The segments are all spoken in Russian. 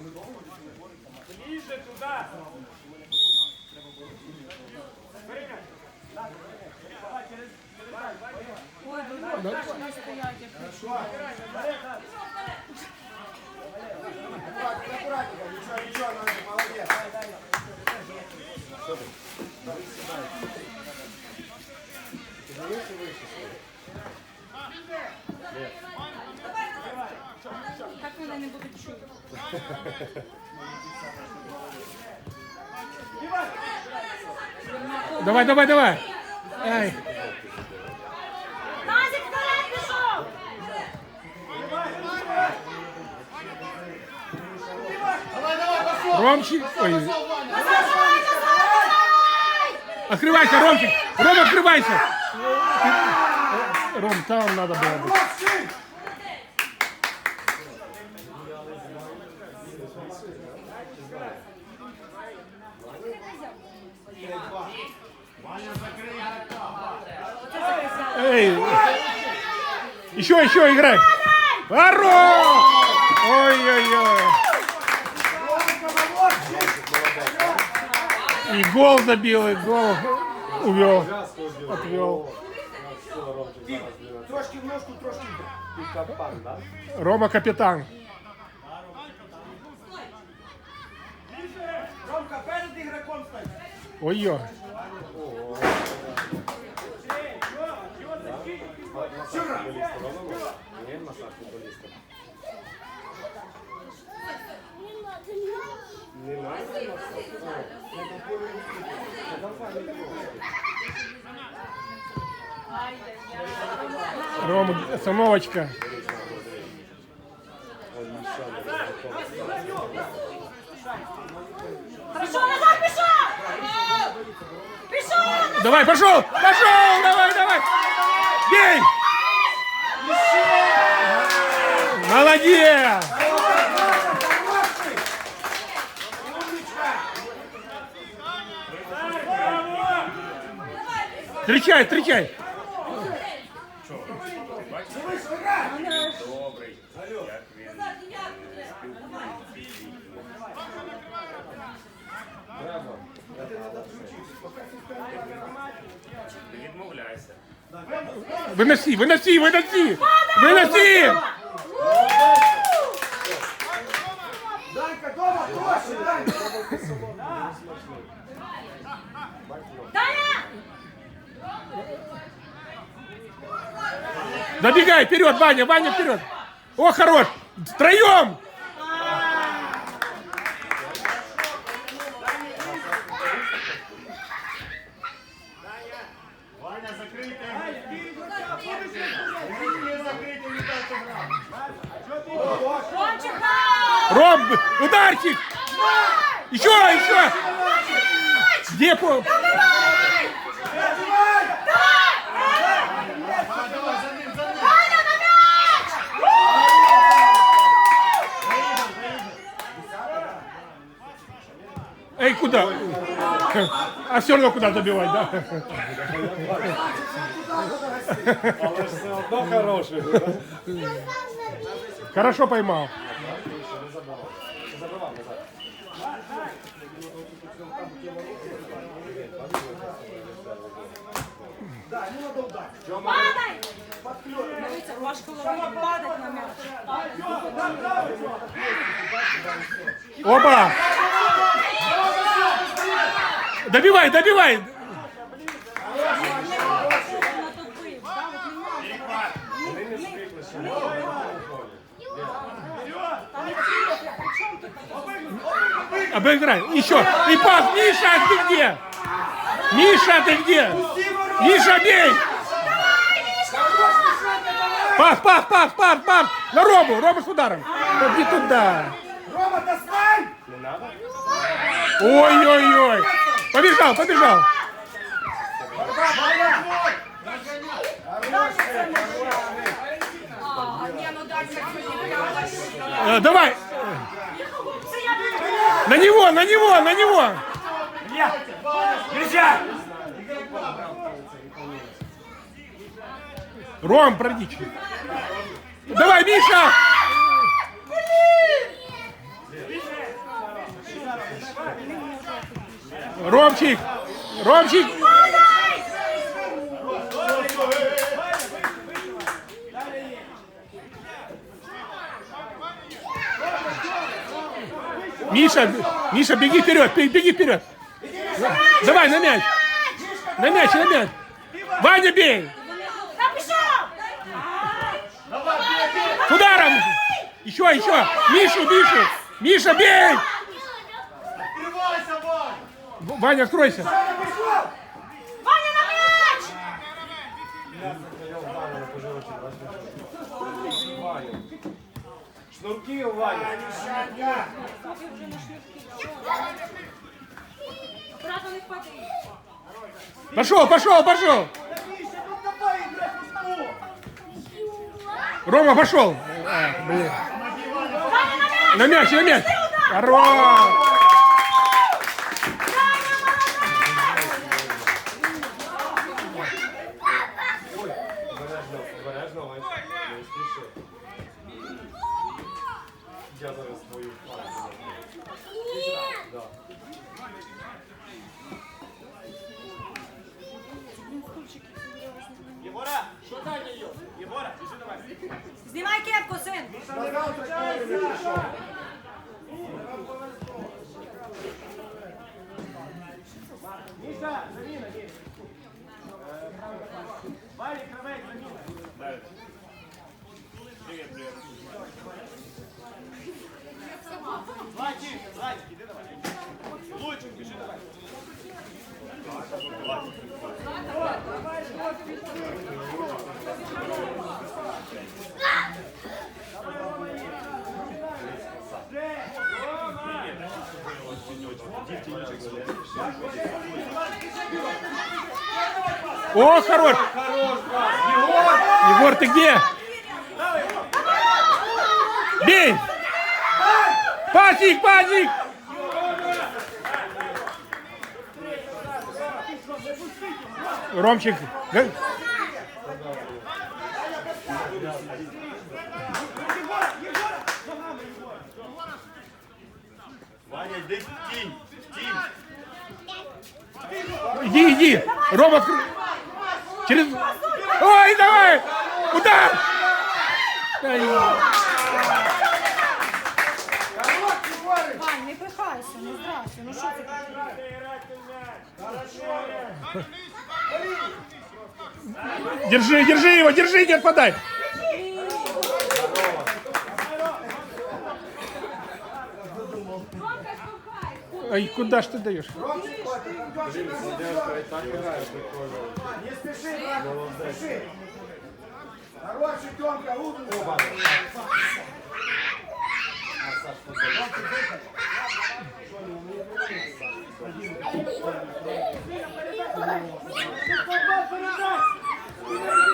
Ближе туда. Ой, ви вот так не стоять, як Аккуратненько, ничего, ничего, Надя, молодец. Ты выше, выше, так вони не будуть чути. Давай, давай, давай. Ай. Назік вперед пішов! Ромчик. Ой. Открывайся, Ромчик. Рома, открывайся. Ром, там надо было быть. Эй! Еще, еще играй! Хорош! Ой-ой-ой! И гол забил, и гол увел, отвел. Трошки в ножку, трошки. Капан, да? Рома капитан. Ромка, перед игроком стань. Ой-ой. Рома, остановочка. Хорошо, назад пішов! Пішов! Давай, пошел! Пошел! Давай, давай! Бей! Молодец! Встречай, встречай! Выноси, выноси, выноси! Выноси! Данька, дома, проще, Данька. Добегай вперед, Ваня, Ваня вперед! О, хорош! Втроем! Ваня, закрийте. Не закрийте, не дайте грати. Ромчик, Ром, ударчик! Еще, еще! Где по... Эй, куда? А все равно куда забивать, да? Але ж все одно хороший. Хорошо поймал. Падай! Дивіться, важко ловити, падать на м'яч. Оба! Добивай, добивай! Натопив, да, от не можна. Там не цілити, при чому тут? Обыграй. Еще. И пас. Миша, ты где? Миша, ты где? Миша, бей! Пас, пас, пас, пас, пас! На Рому, Рома с ударом. Иди туда. Рома, достань! Ой-ой-ой. Побежал, побежал. А, Э, давай. На него, на него, на него! Илья! Илья! Ром, продичь. Давай, Миша! Ромчик! Ромчик! Миша, Миша, беги вперед, бе- беги вперед. Давай, на мяч. На мяч, на мяч. Ваня, бей. Ударом. Еще, еще. Мишу, Мишу. Миша, бей. Ваня, откройся. Ваня на м'яч! Шнурки у впади. Пошел, пошел, пошел. Рома, пошел. А, блин. Ваня на м'яч! На мяч, на мяч. Хорош. Знімай кепку, син! Міша, заміна, ні. Валік, кравець, заміна. Златик, Златик, іди давай. Лучик, біжи давай. О, хорош. Егор, ты где? Бей. Пасик, пасик. Ромчик. Ваня, йди в тінь, в тінь. Иди, иди. Рома, откры- через... Ой, давай. Удар. Вань, не пихайся, ну здрасте, ну що це? Держи, держи его, держи, не отпадай. Ай, куда ж ты даешь? Девушка, і так грає прикольно. Не спіши, брат, не спіши. Хороший Тёмка, умный.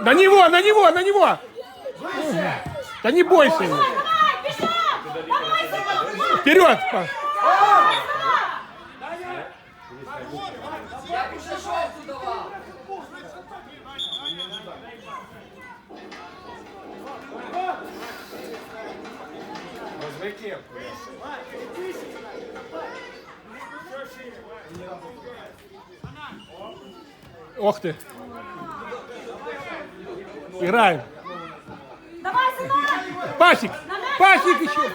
На него, на него, на него. Да не бойся его. Давай, пішов! Давай, синок! Вперед. Ох ты. Играем. Давай, синок! Пасик. Пасик еще.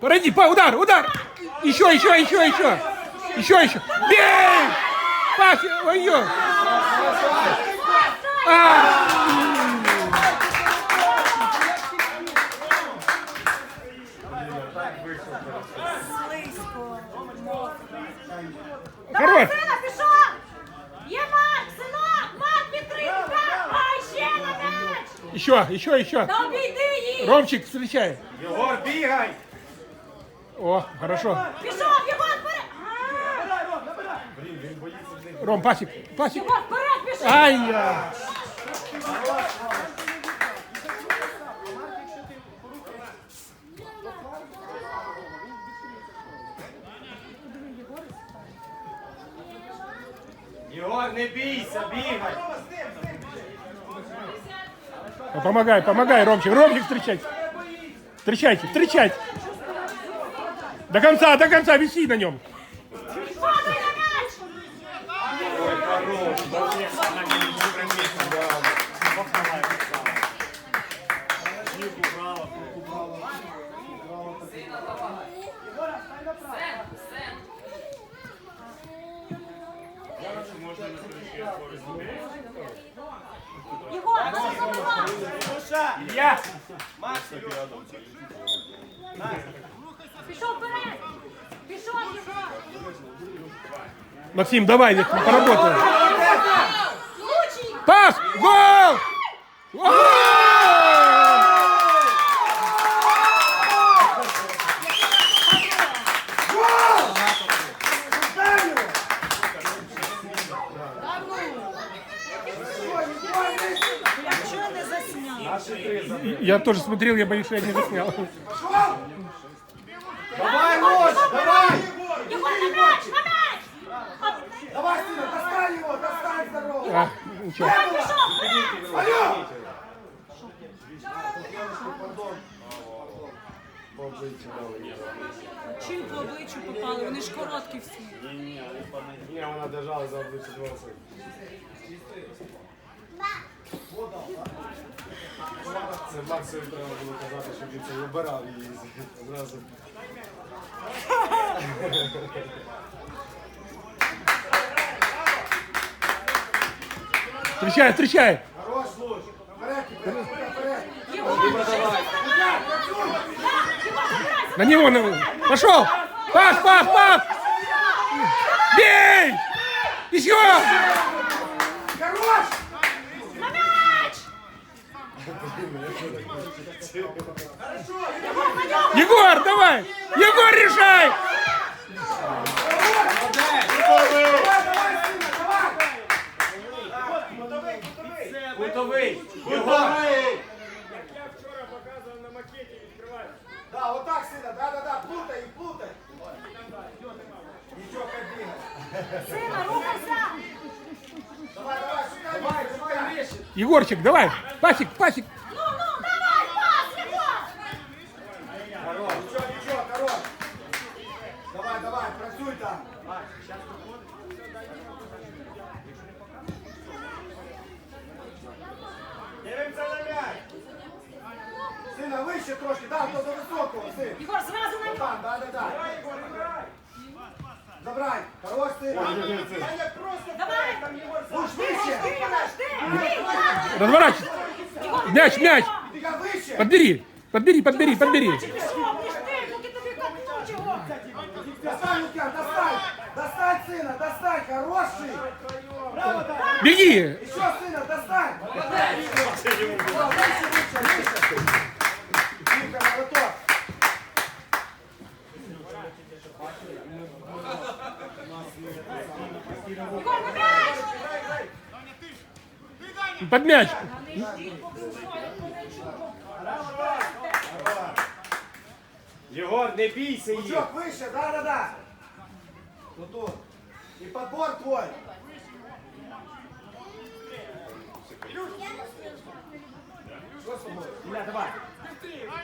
Погоди, па, удар, удар. Еще, еще, еще, еще. Еще, еще. Бей! Пасик, ой-ё. А! Слизько. Хорош. Давай, сина, пішов! Є Марк, синок! Марк, підтримка! Ай, ще на м'яч! Еще, еще, еще. Та обійди їх! Ромчик, встречай. Єгор, бігай! О, хорошо. Пішов, Єгор, вперед! А, Набирай, Ром, набирай. Ром, пасик, пасик. Єгор, вперед, пішов! Ай-я. Єгор, Не бійся, бігай! Ну, Помогай, помогай, Ромчик. Ромчик, встречайте. Встречайте, встречайте. До конца, до конца, виси на нем. Максим, давай, поработаем. Пас! Гол! Я тоже смотрел, я боюсь, что я не заснял. Давай, Лош, давай! Єгор, на м'яч! На м'яч! А, ничего. Пішов вперед! Алло! Чим по обличчю попали? Вони ж короткі всі. Ні, вона держала за обличчя досить. Це Максові треба було казати, щоб він це вибирав її зразу. Встречай, встречай. Хорош, Луч! На него, на... Пошел! Пас, пас, пас! Бей! Еще! Хорош! на м'яч! Егор, давай! Егор, решай! Кутовий! Кутовий! Да, вот так, сына, да-да-да, плутай, плутай! Как бегать. Сина, рухайся! Давай, давай, шукай, давай, вещи! Егорчик, давай! Пасик, пасик! Ну, ну, давай, пас, Єгор! Хорош, ничего, ничего, хорош! Давай, давай, працюй там! Дивимося на м'яч! Сына, выше трошки, да, то до высокого, сын! Єгор, зразу на нього! Там, да, да, да! Забрай! Хорош ты! Давай! Луч, выше! Сина, жди! Разворачивай! Мяч, мяч! Выше! Подбери! Подбери, подбери, подбери! Достань, Лукьян, достань! Достань, сына, достань, хороший! Беги! Еще, сына, достань! Выше, выше, выше! Под мяч! Єгор, не бійся їх! Лучок, выше, да, да, да! Вот тут! И подбор твой! Что с тобой? Ілля, давай!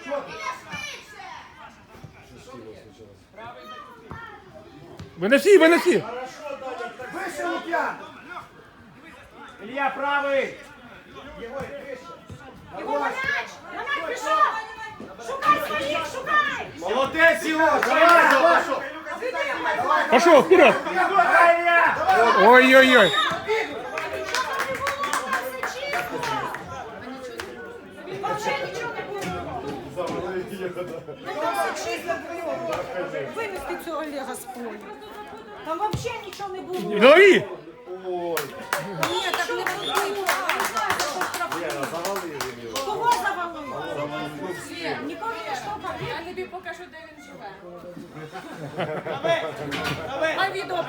Что ты? Выноси, выноси! Выше, Лукьян! Ілля, правий! Єгор, на м'яч! На м'яч пішов! Шукай своїх, шукай! Молодець, Єгор! Давай, давай! Пошел, вперед! Давай, Ілля! Ой-ой-ой! Вообще нічого не було! Вивезти цього Олега з поля. Там вообще нічого не було! Ні, так не буде. Кого завалили? Нікого не штовхав. Я тобі покажу, де він живе. А відео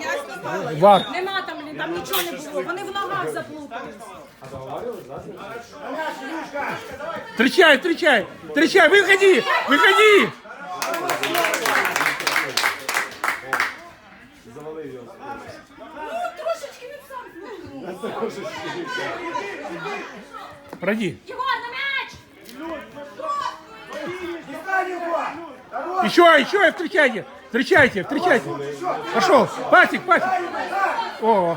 Я знімала. Вар! Нема там, там нічого не було. Вони в ногах заплутались. Встречай, встречай! Встречай! Выходи! Выходи! Пройди! Єгор, на м'яч! Еще, еще, встречайте. Встречайте, встречайте. Пошел. Пасик, пасик. О,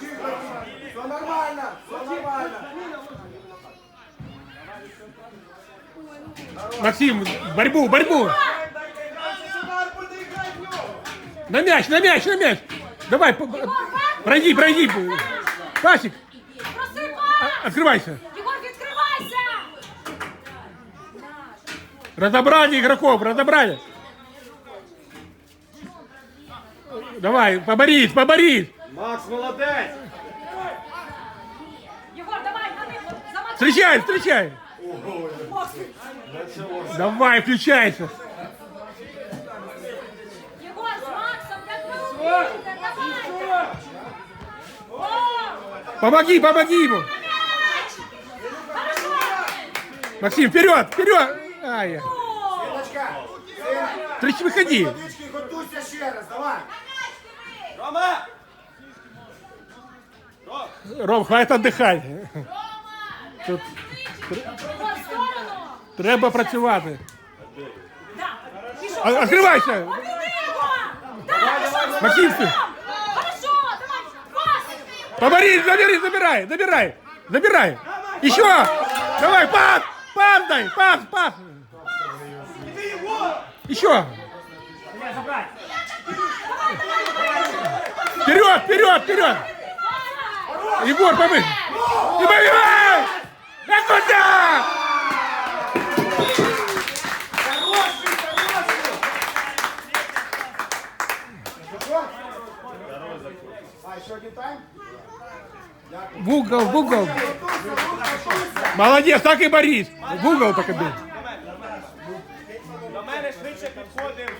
тихо. Все нормально, все нормально. Максим, борьбу, борьбу. На мяч, на мяч, на мяч. Давай, по- по- пройди, пройди. Пасик, Просипай! открывайся. Єгор, відкривайся! Разобрали игроков, разобрали. Давай, поборись, поборись. Макс, молодець. Єгор, давай, на них, замати! Встречай, встречай. Давай, включайся. Помоги, помоги ему. Максим, вперед, вперед. Ай, встречай, выходи. Рома! Ром, хватит отдыхать. Тут треба працювати. Открывайся. Максим, ты. Хорошо, давай! Поборись, забери, забирай, забирай. Забирай. Еще. Давай, пас, пас дай, пас, пас. Еще. Вперед, вперед, вперед. Егор, помыгай. И побивай! Да куда? Хороший, хороший. Что? А, еще один тайм? В угол, в угол. Молодец, так и борись. В угол бей. До мене швидше підходить.